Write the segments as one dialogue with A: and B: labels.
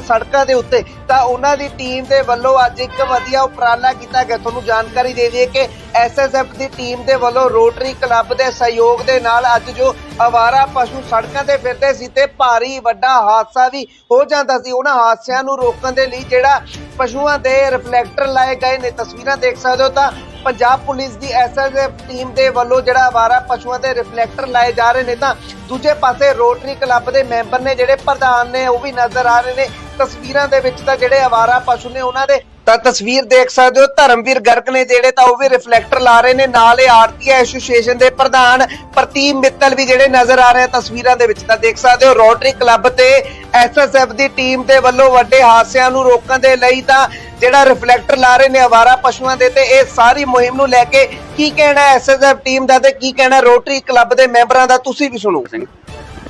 A: ਸੜਕਾਂ ਦੇ ਉੱਤੇ, ਤਾਂ ਉਹਨਾਂ ਦੀ ਟੀਮ ਦੇ ਵੱਲੋਂ ਅੱਜ ਇੱਕ ਵਧੀਆ ਉਪਰਾਲਾ ਕੀਤਾ ਗਿਆ। ਤੁਹਾਨੂੰ ਜਾਣਕਾਰੀ ਦੇ ਦਈਏ ਕਿ ਐਸਐਸਐਫ ਦੀ ਟੀਮ ਦੇ ਵੱਲੋਂ ਰੋਟਰੀ ਕਲੱਬ ਦੇ ਸਹਿਯੋਗ ਦੇ ਨਾਲ ਅੱਜ ਜੋ ਅਵਾਰਾ ਪਸ਼ੂ ਸੜਕਾਂ ਤੇ ਫਿਰਦੇ ਸੀ ਤੇ ਭਾਰੀ ਵੱਡਾ ਹਾਦਸਾ ਵੀ ਹੋ ਜਾਂਦਾ ਸੀ। ਉਹਨਾਂ ਹਾਦਸਿਆਂ ਨੂੰ ਰੋਕਣ ਦੇ ਲਈ ਜਿਹੜਾ ਪਸ਼ੂਆਂ ਦੇ ਰਿਫਲੈਕਟਰ ਲਾਏ ਗਏ ਨੇ, ਤਸਵੀਰਾਂ ਦੇਖ ਸਕਦੇ ਹੋ ਤਾਂ ਪੰਜਾਬ ਪੁਲਿਸ ਦੀ ਐਸਐਸਐਫ ਟੀਮ ਦੇ ਵੱਲੋਂ ਜਿਹੜਾ ਅਵਾਰਾ ਪਸ਼ੂਆਂ ਦੇ ਰਿਫਲੈਕਟਰ ਲਾਏ ਜਾ ਰਹੇ ਨੇ ਤਾਂ ਦੂਜੇ ਪਾਸੇ ਰੋਟਰੀ ਕਲੱਬ ਦੇ ਮੈਂਬਰ ਨੇ ਜਿਹੜੇ ਪ੍ਰਧਾਨ ਨੇ, ਉਹ ਵੀ ਨਜ਼ਰ ਆ ਰਹੇ ਨੇ। ਤਸਵੀਰਾਂ ਦੇ ਵਿੱਚ ਤਾਂ ਜਿਹੜੇ ਅਵਾਰਾ ਪਸ਼ੂ ਨੇ ਉਹਨਾਂ ਦੇ ਤਾਂ ਤਸਵੀਰ ਦੇਖ ਸਕਦੇ ਹੋ, ਧਰਮਵੀਰ ਗਰਗ ਨੇ ਜਿਹੜੇ ਤਾਂ ਉਹ ਵੀ ਰਿਫਲੈਕਟਰ ਲਾ ਰਹੇ ਨੇ। ਨਾਲ ਇਹ ਆਰਤੀ ਐਸੋਸੀਏਸ਼ਨ ਦੇ ਪ੍ਰਧਾਨ ਪ੍ਰਤੀਮ ਮਿੱਤਲ ਵੀ ਜਿਹੜੇ ਨਜ਼ਰ ਆ ਰਹੇ ਤਸਵੀਰਾਂ ਦੇ ਵਿੱਚ ਤਾਂ ਦੇਖ ਸਕਦੇ ਹੋ ਰੋਟਰੀ ਕਲੱਬ ਤੇ ਐਸਐਸਐਫ ਦੀ ਟੀਮ ਦੇ ਵੱਲੋਂ ਵੱਡੇ ਹਾਦਸਿਆਂ ਨੂੰ ਰੋਕਣ ਦੇ ਲਈ ਤਾਂ ਜਿਹੜਾ ਰਿਫਲੈਕਟਰ ਲਾ ਰਹੇ ਨੇ ਆਵਾਰਾ ਪਸ਼ੂਆਂ ਦੇ ਤੇ ਇਹ ਸਾਰੀ ਮੁਹਿੰਮ ਨੂੰ ਲੈ ਕੇ ਕੀ ਕਹਿਣਾ ਐਸਐਸਐਫ ਟੀਮ ਦਾ ਤੇ ਕੀ ਕਹਿਣਾ ਰੋਟਰੀ ਕਲੱਬ ਦੇ ਮੈਂਬਰਾਂ ਦਾ, ਤੁਸੀਂ ਵੀ ਸੁਣੋ।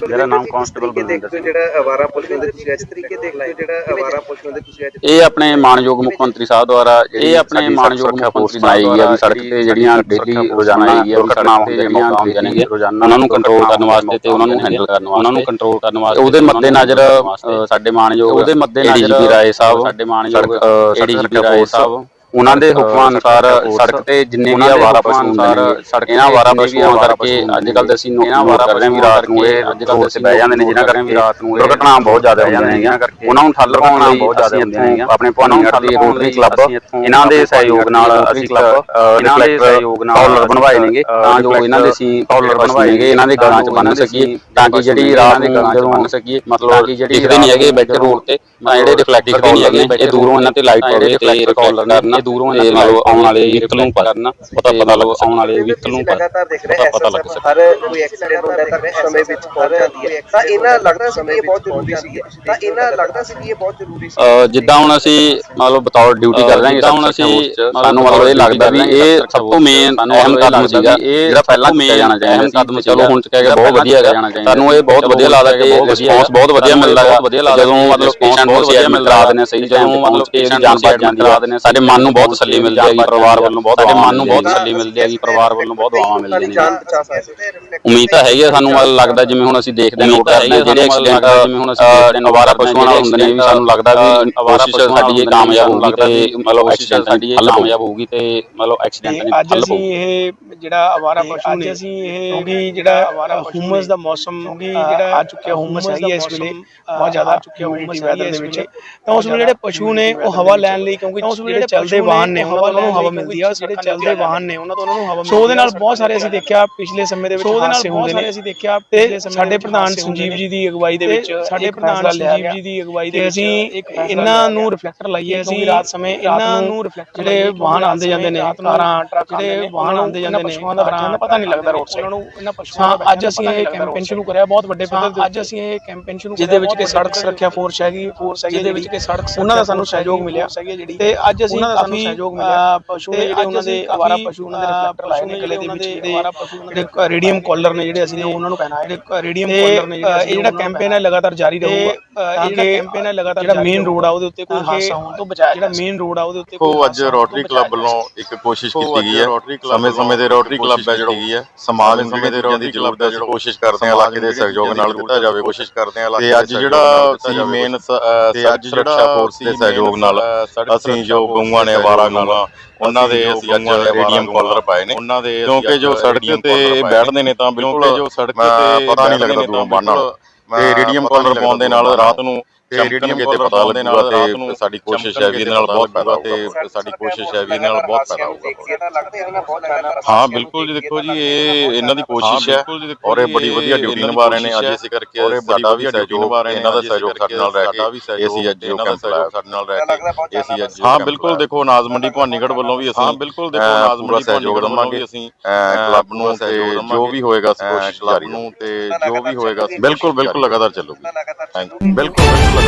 B: ਮੇਰਾ ਨਾਮ ਕਾਂਸਟੇਬਲ ਬਲਵਿੰਦਰ ਸਿੰਘ
A: ਜਿਹੜਾ ਆਵਾਰਾ ਪਸ਼ੂਆਂ ਦੇ ਤੁਸੀਂ ਅੱਜ ਤਰੀਕੇ ਦੇਖਦੇ ਜਿਹੜਾ ਆਵਾਰਾ ਪਸ਼ੂਆਂ ਦੇ ਤੁਸੀਂ ਅੱਜ
B: ਇਹ ਆਪਣੇ ਮਾਨਯੋਗ ਮੁੱਖ ਮੰਤਰੀ ਸਾਹਿਬ ਦੁਆਰਾ ਇਹ ਆਪਣੇ ਮਾਨਯੋਗ ਮੁੱਖ ਮੰਤਰੀ ਬਣਾਈ ਗਈ ਆ ਵੀ ਸੜਕ ਤੇ ਜਿਹੜੀਆਂ ਡੇਲੀ ਰੋਜ਼ਾਨਾ ਆਈ ਦੁਰਘਟਨਾਵਾਂ ਜਿਹੜੀਆਂ ਹੁੰਦੀਆਂ ਨੇਗੀਆਂ ਉਹਨਾਂ ਨੂੰ ਕੰਟਰੋਲ ਕਰਨ ਵਾਸਤੇ ਤੇ ਉਹਨਾਂ ਨੂੰ ਹੈਂਡਲ ਕਰਨ ਵਾਸਤੇ ਉਹਨਾਂ ਨੂੰ ਕੰਟਰੋਲ ਕਰਨ ਵਾਸਤੇ ਉਹਦੇ ਮੱਦੇ ਨਜ਼ਰ ਸਾਡੇ ਮਾਨਯੋਗ ਉਹਦੇ ਮੱਦੇ ਨਜ਼ਰ ਏਡੀਜੀਪੀ ਰਾਏ ਸਾਹਿਬ ਸਾਡੇ ਮਾਨਯੋਗ ਏਡੀਜੀਪੀ ਰਾਏ ਸਾਹਿਬ ਉਹਨਾਂ ਦੇ ਹੁਕਮਾਂ ਅਨੁਸਾਰ ਸੜਕ ਤੇ ਜਿੰਨੇ ਵੀ ਆਵਾਰਾ ਪਸ਼ੂ ਹੁੰਦੇ ਨੇ ਸੜਕ ਇਹਨਾਂ ਆਵਾਰਾ ਪਸ਼ੂਆਂ ਕਰਕੇ ਅੱਜ ਕੱਲ ਤੇ ਅਸੀਂ ਨੋਟ ਆਵਾਰਾ ਕਰ ਰਹੇ ਹਾਂ ਵੀ ਰਾਤ ਨੂੰ ਇਹ ਅੱਜ ਕੱਲ ਤੇ ਬਹਿ ਜਾਂਦੇ ਨੇ ਜਿਨ੍ਹਾਂ ਕਰਕੇ ਵੀ ਰਾਤ ਨੂੰ ਦੁਰਘਟਨਾ ਬਹੁਤ ਜ਼ਿਆਦਾ ਹੋ ਜਾਂਦੀਆਂ ਉਹਨਾਂ ਨੂੰ ਠੱਲ ਪਾਉਣ ਲਈ ਬਹੁਤ ਜ਼ਿਆਦਾ ਹੁੰਦੀਆਂ ਨੇ ਆਪਣੇ ਭਵਾਨੀਗੜ੍ਹ ਦੀ ਰੋਟਰੀ ਕਲੱਬ ਇਹਨਾਂ ਦੇ ਸਹਿਯੋਗ ਨਾਲ ਅਸੀਂ ਕਲੱਬ ਇਹਨਾਂ ਦੇ ਸਹਿਯੋਗ ਨਾਲ ਕਾਲਰ ਬਣਵਾਏ ਨੇਗੇ। ਤਾਂ ਜੋ ਇਹਨਾਂ ਦੇ ਅਸੀਂ ਕਾਲਰ ਬਣਵਾਏ ਨੇਗੇ ਇਹਨਾਂ ਦੇ ਗਲਾਂ 'ਚ ਬੰਨ ਸਕੀਏ ਤਾਂ ਕਿ ਜਿਹੜੀ ਰਾਤ ਨੂੰ ਗਲਾਂ 'ਚ ਬੰਨ ਸਕੀਏ ਮਤਲਬ ਕਿ ਜਿਹੜੀ ਦਿਖਦੇ ਨਹੀਂ ਹੈਗੇ ਬੈਠੇ ਰੋਡ ਤੇ ਤਾਂ ਜਿਹੜੇ ਰਿਫਲੈਕਟ ਦਿਖਦੇ ਨਹੀਂ ਹੈਗੇ ਇਹ ਦੂਰੋਂ ਇਹਨਾਂ ਤੇ। ਲਾਈਟ ਪਵੇ ਤੇ ਕਾਲਰ ਕਰਨਾ ਦੂਰੋਂ ਇਹ ਮਤਲਬ ਆਉਣ ਵਾਲੇ ਵਹੀਕਲ ਨੂੰ ਕਰਨਾ। ਪਤਾ ਪਤਾ ਲੱਗ ਆਉਣ ਵਾਲੇ ਵਹੀਕਲ ਨੂੰ
A: ਲਗਾਤਾਰ ਦੇਖ ਰਹੇ
B: ਪਤਾ ਲੱਗ
A: ਹਰ ਕੋਈ ਐਕਸੀਡੈਂਟ ਹੁੰਦਾ ਤਾਂ ਸਮੇਂ ਵਿੱਚ ਪਹੁੰਚ ਜਾਂਦੀ ਹੈ ਤਾਂ ਇਹਨਾਂ ਲੱਗਦਾ ਸੀ ਕਿ ਇਹ ਬਹੁਤ ਜ਼ਰੂਰੀ ਸੀ। ਤਾਂ ਇਹਨਾਂ ਲੱਗਦਾ ਸੀ ਕਿ ਇਹ ਬਹੁਤ ਜ਼ਰੂਰੀ ਸੀ।
B: ਜਿੱਦਾਂ ਹੁਣ ਅਸੀਂ ਮਤਲਬ ਬਤੌਰ ਡਿਊਟੀ ਕਰ ਰਹੇ ਹਾਂ ਜਿੱਦਾਂ ਹੁਣ ਅਸੀਂ ਸਾਨੂੰ ਮਤਲਬ ਇਹ ਲੱਗਦਾ ਵੀ ਇਹ ਸਭ ਤੋਂ ਮੇਨ ਅਹਿਮ ਕਦਮ ਸੀਗਾ ਜਿਹੜਾ ਪਹਿਲਾਂ ਚੁੱਕਿਆ ਜਾਣਾ ਚਾਹੀਦਾ ਸੀ। ਕਦਮ ਚਲੋ ਹੁਣ ਚੁੱਕਿਆ ਗਿਆ ਬਹੁਤ ਵਧੀਆ ਹੈਗਾ ਸਾਨੂੰ ਇਹ ਬਹੁਤ ਵਧੀਆ ਲੱਗਦਾ ਕਿ ਰਿਸਪੌਂਸ ਬਹੁਤ ਵਧੀਆ ਮਿਲਦਾ ਹੈ। ਜਦੋਂ ਮਤਲਬ ਪੇਸ਼ੈਂਟ ਬਹੁਤ ਵਧੀਆ ਮਿਲਦਾ ਦਿੰਦੇ ਸਹੀ ਜਦੋਂ ਮਤਲਬ ਕਿ ਇਹਦੀ ਜਾਨ ਬਚ ਜਾਂਦੀ ਹੈ ਸਾਡੇ ਮਨ ਨੂੰ ਬਹੁਤ ਤਸੱਲੀ ਮਿਲਦੀ ਹੈਗੀ ਪਰਿਵਾਰ ਵੱਲੋਂ ਬਹੁਤ ਸਾਡੇ ਮਨ ਨੂੰ ਬਹੁਤ ਤਸੱਲੀ ਮਿਲਦੀ ਹੈਗੀ ਪਰਿਵਾਰ ਵੱਲੋਂ ਬਹੁਤ ਦੁਆਵਾਂ ਮਿਲਦੀਆਂ ਨੇ
A: ਜਾਨ ਬਚਾ ਸਕਦੇ ਨੇ
B: ਉਮੀਦ ਤਾਂ ਹੈਗੀ ਸਾਨੂੰ ਲੱਗਦਾ ਜਿਵੇਂ ਹੁਣ ਅਸੀਂ ਦੇਖਦੇ ਹਾਂ ਜਿਹੜੇ ਐਕਸੀਡੈਂਟ ਜਿਵੇਂ ਹੁਣ ਅਸੀਂ ਦੇਖਦੇ ਹਾਂ ਅਵਾਰਾ ਪਸ਼ੂਆਂ ਨਾਲ ਹੁੰਦੇ ਨੇ ਵੀ ਸਾਨੂੰ ਲੱਗਦਾ ਵੀ ਕੋਸ਼ਿਸ਼ ਸਾਡੀ ਇਹ ਕਾਮਯਾਬ ਹੋਊਗੀ ਤੇ ਮਤਲਬ ਐਕਸੀਡੈਂਟ ਸਾਡੀ ਇਹ ਕਾਮਯਾਬ ਹੋਊਗੀ ਤੇ ਮਤਲਬ ਐਕਸੀਡੈਂਟ ਨਹੀਂ
C: ਅੱਜ ਅਸੀਂ ਇਹ ਜਿਹੜਾ ਆਵਾਰਾ ਪਸ਼ੂ ਨੇ ਅਸੀਂ ਇਹ ਕਿਉਂਕਿ ਜਿਹੜਾ ਹੁਮਸ ਦਾ ਮੌਸਮ ਕਿਉਂਕਿ ਜਿਹੜਾ ਆ ਚੁੱਕਿਆ ਹੁਮਸ ਹੈਗੀ ਹੈ ਇਸ ਵੇਲੇ ਬਹੁਤ ਜ਼ਿਆਦਾ ਆ ਚੁੱਕਿਆ ਵੈਦਰ ਦੇ ਵਿੱਚ। ਤਾਂ ਉਸ ਵੇਲੇ ਜਿਹੜੇ ਪਸ਼ੂ ਨੇ ਉਹ ਹਵਾ ਲੈਣ ਲਈ ਕਿਉਂਕਿ ਜਿਹੜੇ ਚੱਲਦੇ ਵਾਹਨ ਨੇ ਉਹਨਾਂ ਤੋਂ ਹਵਾ ਮਿਲਦੀ ਆ ਜਿਹੜੇ ਚੱਲਦੇ ਵਾਹਨ ਨੇ ਉਹਨਾਂ ਤੋਂ ਉਹਨਾਂ ਨੂੰ ਹਵਾ ਮਿਲਦੀ ਸੋ ਉਹਦੇ ਨਾਲ ਬਹੁਤ ਸਾਰੇ ਅਸੀਂ ਦੇਖਿਆ ਪਿਛਲੇ ਸਮੇਂ ਦੇ ਵਿੱਚ ਹਾਦਸੇ ਹੁੰਦੇ ਨੇ। ਅਸੀਂ ਦੇਖਿਆ ਤੇ ਸਾਡੇ ਪ੍ਰਧਾਨ ਸੰਜੀਵ ਜੀ ਦੀ ਅਗਵਾਈ ਦੇ ਵਿੱਚ ਸਾਡੇ ਪ੍ਰਧਾਨ ਸੰਜੀਵ ਜੀ ਦੀ ਅਗਵਾਈ ਦੇ ਅਸੀਂ ਇਹਨਾਂ ਨੂੰ ਰਿਫਲੈਕਟਰ ਲਾਈਏ ਅਸੀਂ ਰਾਤ ਸਮੇਂ ਇਹਨਾਂ ਨੂੰ ਰਿਫਲੈਕਟਰ ਜਿਹੜੇ ਵਾਹਨ ਆਉਂਦੇ ਜਾਂਦੇ ਨੇ ਕਾਰਾਂ ਟਰੱਕ ਜਿਹੜੇ ਵਾਹਨ ਆਉਂਦੇ ਜਾਂਦੇ ਨੇ ਪਸ਼ੂਆਂ ਦਾ ਬੱਚਿਆਂ ਪਤਾ ਨਹੀਂ ਲੱਗਦਾ ਰੋਡ ਸਾਈਡ ਉਹਨਾਂ ਨੂੰ ਇਹਨਾਂ ਪਸ਼ੂਆਂ ਦਾ ਅੱਜ ਅਸੀਂ ਇਹ ਕੈਂਪੇਨ ਸ਼ੁਰੂ ਕਰਿਆ ਬਹੁਤ ਵੱਡੇ ਪੱਧਰ ਤੇ ਅੱਜ ਅਸੀਂ ਇਹ ਕੈਂਪੇਨ ਸ਼ੁਰੂ ਜਿਹਦੇ ਵਿੱਚ ਕਿ ਸੜਕ ਸੁਰੱਖਿਆ ਫੋਰਸ ਹੈਗੀ ਫੋਰਸ ਹੈਗੀ ਜਿਹਦੇ ਵਿੱਚ ਕਿ ਸੜਕ ਉਹਨਾਂ ਦਾ ਸਾਨੂੰ ਸਹਿਯੋਗ ਮਿਲਿਆ ਤੇ ਅੱਜ ਅਸੀਂ ਮਿਲਿਆ। ਪਸ਼ੂ ਨੇ ਜਿਹੜੇ ਉਹਨਾਂ ਦੇ ਆਵਾਰਾ ਪਸ਼ੂ ਉਹਨਾਂ ਦੇ ਰਿਫਲੈਕਟਰ ਲਾਏ ਨੇ ਗਲੇ ਦੇ ਵਿੱਚ ਜਿਹੜੇ ਰੇਡੀਅਮ ਕਾਲਰ ਨੇ ਜਿਹੜੇ ਅਸੀਂ ਉਹਨਾਂ ਨੂੰ ਪਹਿਨਾਏ। ਜਿਹੜੇ ਰੇਡੀਅਮ ਕਾਲਰ ਨੇ ਜਿਹੜੇ ਇਹ ਜਿਹੜਾ ਕੈਂਪੇਨ ਹੈ ਲਗਾਤਾਰ ਜਾਰੀ ਰਹੂਗਾ। ਇਹ ਜਿਹੜਾ ਕੈਂਪੇਨ ਹੈ ਲਗਾਤਾਰ ਜਿਹੜਾ ਮੇਨ ਰੋਡ ਆ ਉਹਦੇ ਉੱਤੇ ਕੋਈ ਹਾਦਸਾ ਹੋਣ ਤੋਂ ਬਚਾਇਆ ਜਿਹੜਾ ਮੇਨ ਰੋਡ ਆ ਉਹਦੇ ਉੱਤੇ
D: ਦੇਖੋ ਅੱਜ ਰੋਟਰੀ ਕਲੱਬ ਵੱਲੋਂ ਇੱਕ ਕੋਸ਼ਿਸ਼ ਕੀਤੀ ਗਈ ਹੈ। ਸਮੇਂ ਸਮੇਂ ਦੇ ਰੋਟਰੀ ਕਲੱਬ ਹੈ। ਜਿਹੜਾ ਸਮਾਜ ਸਮੇਂ ਦੇ ਰੋਟਰੀ ਕਲੱਬ ਦਾ ਜਿਹੜਾ ਕੋਸ਼ਿਸ਼ ਕਰਦੇ ਆ ਇਲਾਕੇ ਦੇ ਸਹਿਯੋਗ ਨਾਲ ਦਿੱਤਾ ਜਾਵੇ ਕੋਸ਼ਿਸ਼ ਕਰਦੇ ਆ ਤੇ ਅੱਜ ਜਿਹੜਾ ਸੀ ਮੇਨ ਤੇ ਅੱਜ ਸੁਰੱਖਿਆ ਫੋਰਸ ਦੇ ਸਹਿਯੋਗ ਨਾਲ ਅਸੀਂ ਜੋ ਗਊਆਂ ਨੇ ਆਵਾਰਾ ਗਊਆਂ ਉਹਨਾਂ ਦੇ ਅਸੀਂ ਅੱਜ ਰੇਡੀਅਮ ਕਾਲਰ ਪਾਏ ਨੇ। ਕਿਉਂਕਿ ਜੋ ਸੜਕ ਤੇ ਬੈਠਦੇ ਨੇ ਤਾਂ ਬਿਲਕੁਲ ਜੋ ਸੜਕ ਤੇ ਪਤਾ ਨਹੀਂ ਲੱਗਦਾ ਦੂਰੋਂ ਬੰਨ ਨਾਲ ਤੇ ਰੇਡੀਅਮ ਕਾਲਰ ਪਾਉਣ ਦੇ ਨਾਲ ਰਾਤ ਨੂੰ ਤੇ ਰੇਡੀਅਮ ਕਿਤੇ ਪਤਾ ਲੱਗੂਗਾ ਤੇ ਸਾਡੀ ਕੋਸ਼ਿਸ਼ ਹੈ ਵੀ ਇਹਦੇ ਨਾਲ ਬਹੁਤ ਫਾਇਦਾ ਤੇ ਸਾਡੀ ਕੋਸ਼ਿਸ਼ ਹੈ ਵੀ ਇਹਦੇ ਨਾਲ ਬਹੁਤ ਫਾਇਦਾ ਹੋਊਗਾ। ਹਾਂ ਬਿਲਕੁਲ ਜੀ ਦੇਖੋ ਜੀ ਇਹ ਇਹਨਾਂ ਦੀ ਕੋਸ਼ਿਸ਼ ਹੈ ਔਰ ਇਹ ਬੜੀ ਵਧੀਆ ਡਿਊਟੀ ਨਿਭਾ ਰਹੇ ਨੇ ਅੱਜ ਇਸੇ ਕਰਕੇ ਸਾਡਾ ਵੀ ਸਹਿਯੋਗ ਨਿਭਾ ਰਹੇ ਨੇ ਇਹਨਾਂ ਦਾ ਸਹਿਯੋਗ ਸਾਡੇ ਨਾਲ ਰਹਿ ਕੇ ਅਸੀਂ ਅੱਜ ਜੋ ਕੈਂਪ ਲਾਇਆ ਸਾਡੇ ਨਾਲ ਰਹਿ ਕੇ ਅਸੀਂ ਅੱਜ ਹਾਂ ਬਿਲਕੁਲ ਦੇਖੋ ਅਨਾਜ ਮੰਡੀ ਭਵਾਨੀਗੜ੍ਹ ਵੱਲੋਂ ਵੀ ਅਸੀਂ ਹਾਂ ਬਿਲਕੁਲ ਦੇਖੋ ਅਨਾਜ ਮੰਡੀ ਸਹਿਯੋਗ ਦਵਾਂਗੇ ਅਸੀਂ ਕਲੱਬ ਨੂੰ ਤੇ ਜੋ ਵੀ ਹੋਏਗਾ ਅਸੀਂ ਕੋਸ਼ਿਸ਼ ਜਾਰੀ ਨੂੰ ਤੇ ਜੋ ਵੀ ਹੋਏਗਾ ਬਿਲਕੁਲ ਬਿਲਕੁਲ ਲਗਾਤਾਰ ਚੱਲੂਗੀ। ਥੈਂਕ ਯੂ ਬਿਲਕੁਲ ਬਿਲਕੁਲ